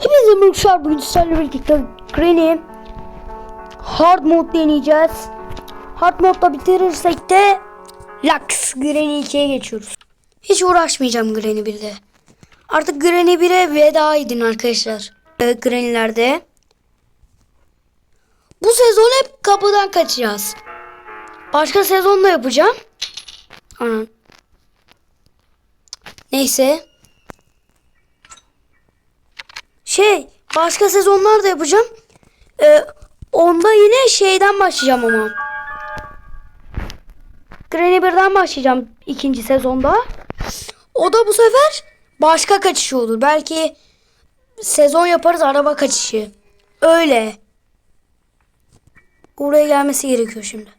Hepinize merhabalar. Bugün sizlerle birlikte Granny Hard mode deneyeceğiz. Hard modda bitirirsek de Lux Granny 2'ye geçiyoruz. Hiç uğraşmayacağım Granny 1'de. Artık Granny 1'e veda edin arkadaşlar. Ee, Granny'lerde. Bu sezon hep kapıdan kaçacağız. Başka sezonda yapacağım. Anan. Neyse. Şey başka sezonlar da yapacağım. Ee, onda yine şeyden başlayacağım ama. Granny 1'den başlayacağım ikinci sezonda. O da bu sefer başka kaçışı olur. Belki sezon yaparız araba kaçışı. Öyle. Buraya gelmesi gerekiyor şimdi.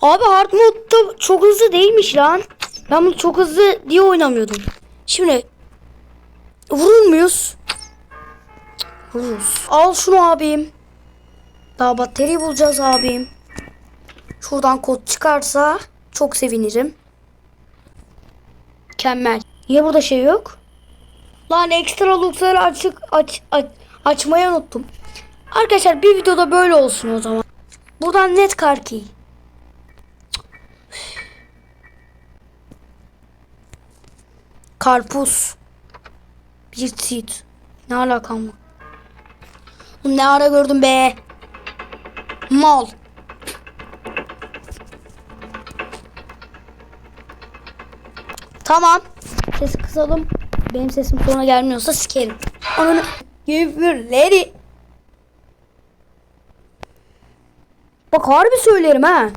Abi hard modda çok hızlı değilmiş lan. Ben bunu çok hızlı diye oynamıyordum. Şimdi vurur muyuz? Vururuz. Al şunu abim. Daha batarya bulacağız abim. Şuradan kod çıkarsa çok sevinirim. Mükemmel. Niye burada şey yok? Lan ekstra lootları açık aç, aç açmayı unuttum. Arkadaşlar bir videoda böyle olsun o zaman. Buradan net karki. Karpuz. Bir tit. Ne alakam var? Ne ara gördüm be? Mal. Tamam. Sesi kısalım. Benim sesim sonra gelmiyorsa sikerim. Ananı. Küfürleri. Bak harbi söylerim ha.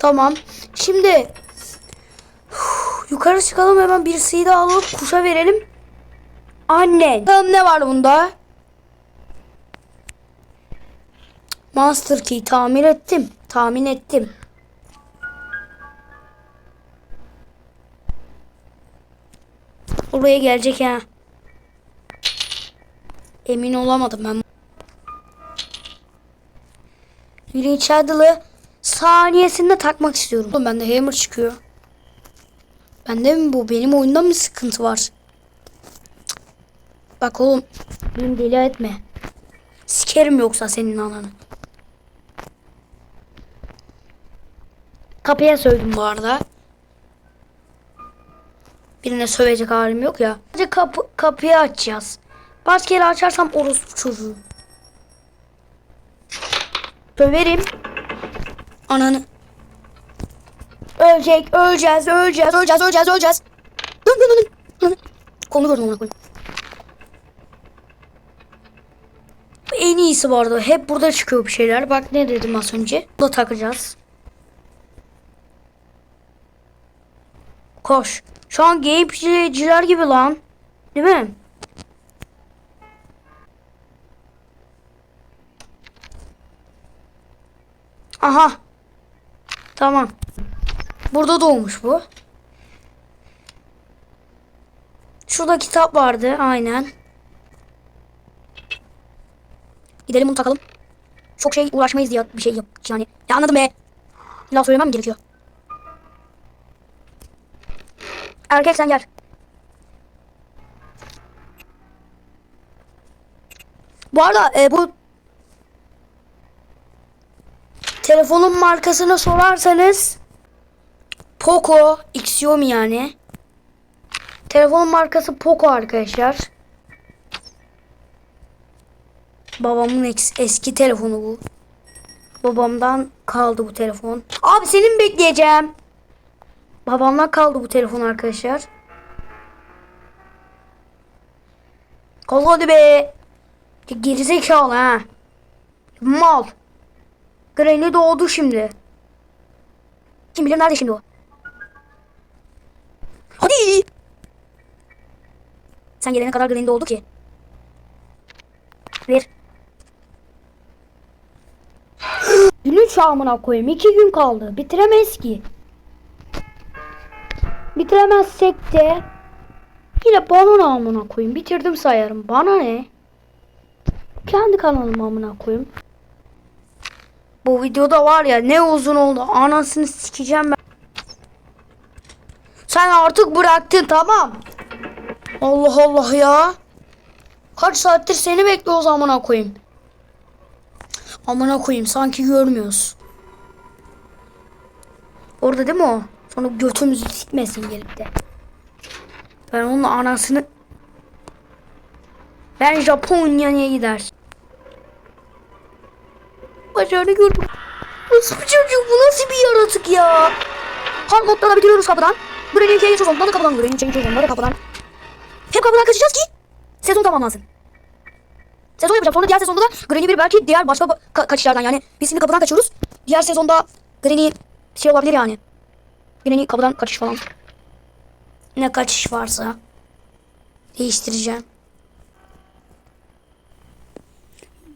Tamam. Şimdi yukarı çıkalım hemen bir sıyı alıp kuşa verelim. Anne. Bakalım ne var bunda? Master Key tamir ettim. Tahmin ettim. Buraya gelecek ha. Emin olamadım ben. Yürüyün Shaddle'ı saniyesinde takmak istiyorum. Oğlum bende hammer çıkıyor. Bende mi bu? Benim oyunda mı sıkıntı var? Cık. Bak oğlum. Beni deli etme. Sikerim yoksa senin ananı. Kapıya sövdüm bu arada. Birine sövecek halim yok ya. Sadece kapı, kapıyı açacağız. Başka yere açarsam orospu çocuğu. Söverim. Ananı. Ölecek, öleceğiz, öleceğiz, öleceğiz, öleceğiz, öleceğiz. Dön, dön, dön, dön. Konu gördüm ona koyayım. En iyisi arada. Hep burada çıkıyor bir şeyler. Bak ne dedim az önce. Burada takacağız. Koş. Şu an gameplayciler gibi lan. Değil mi? Aha. Tamam. Burada doğmuş bu. Şurada kitap vardı. Aynen. Gidelim bunu takalım. Çok şey uğraşmayız diye bir şey yap. Yani. Ya anladım be. İlla söylemem gerekiyor? Erkek sen gel. Bu arada e, bu telefonun markasını sorarsanız Poco Xiaomi yani. Telefonun markası Poco arkadaşlar. Babamın eski telefonu bu. Babamdan kaldı bu telefon. Abi senin bekleyeceğim. Babamdan kaldı bu telefon arkadaşlar. Kol hadi be. Gerizekalı ha. Mal. Granny doğdu şimdi. Kim bilir nerede şimdi o? Hadi. Sen gelene kadar Granny doğdu ki. Ver. Günün çağımına koyayım. iki gün kaldı. Bitiremeyiz ki. Bitiremezsek de yine bana ne amına koyayım. Bitirdim sayarım. Bana ne? Kendi kanalıma amına koyayım. Bu videoda var ya ne uzun oldu. Anasını sikeceğim ben. Sen artık bıraktın tamam. Allah Allah ya. Kaç saattir seni bekliyoruz amına koyayım. Amına koyayım sanki görmüyoruz. Orada değil mi o? Sonra götümüzü sikmesin gelip de. Ben onun anasını... Ben Japonya'ya gider. Bacağını gördüm. Nasıl bir çocuk bu nasıl bir yaratık ya? Da bitiriyoruz kapıdan. Granny'in K'ye çözüm. da kapıdan. Granny'in K'ye çözüm. da kapıdan. Hep kapıdan kaçacağız ki sezon tamamlansın. Sezon yapacağım. Sonra diğer sezonda da Granny bir belki diğer başka ba- ka- kaçışlardan yani. Biz şimdi kapıdan kaçıyoruz. Diğer sezonda Granny şey olabilir yani. Granny kapıdan kaçış falan. Ne kaçış varsa değiştireceğim.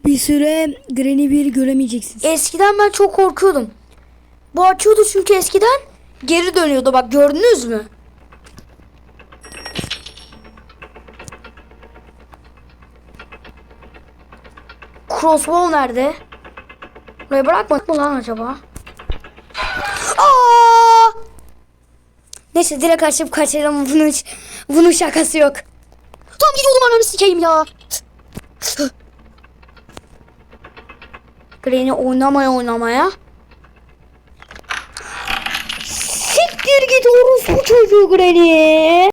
Bir süre Granny 1 göremeyeceksin. Eskiden ben çok korkuyordum. Bu açıyordu çünkü eskiden geri dönüyordu bak gördünüz mü? Crossbow nerede? Buraya bırakmadık mı lan acaba? Aa! Neyse direkt açıp kaçalım bunun bunun şakası yok. Tam gidiyordum ananı sikeyim ya. Granny oynamaya oynamaya. Siktir git orospu çocuğu Granny.